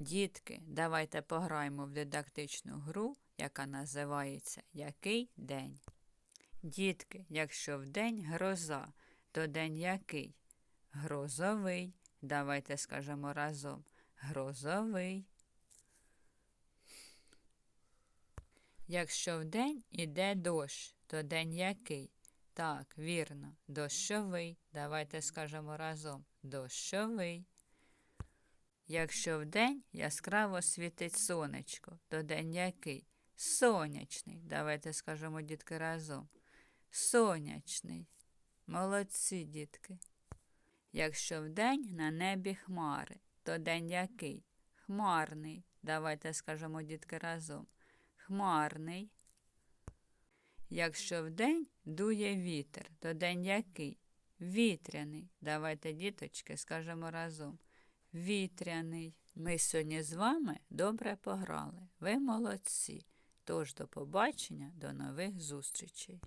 Дітки, давайте пограємо в дидактичну гру, яка називається Який день? Дітки, якщо вдень гроза, то день який? Грозовий. Давайте скажемо разом. Грозовий. Якщо вдень іде дощ, то день який? Так, вірно, дощовий. Давайте скажемо разом. Дощовий. Якщо вдень яскраво світить сонечко, то день який? Сонячний. Давайте скажемо, дітки, разом. Сонячний. Молодці, дітки. Якщо вдень на небі хмари, то день який? Хмарний. Давайте скажемо, дітки, разом. Хмарний. Якщо вдень дує вітер, то день який? Вітряний. Давайте, діточки, скажемо разом. Вітряний. Ми сьогодні з вами добре пограли. Ви молодці. Тож до побачення, до нових зустрічей.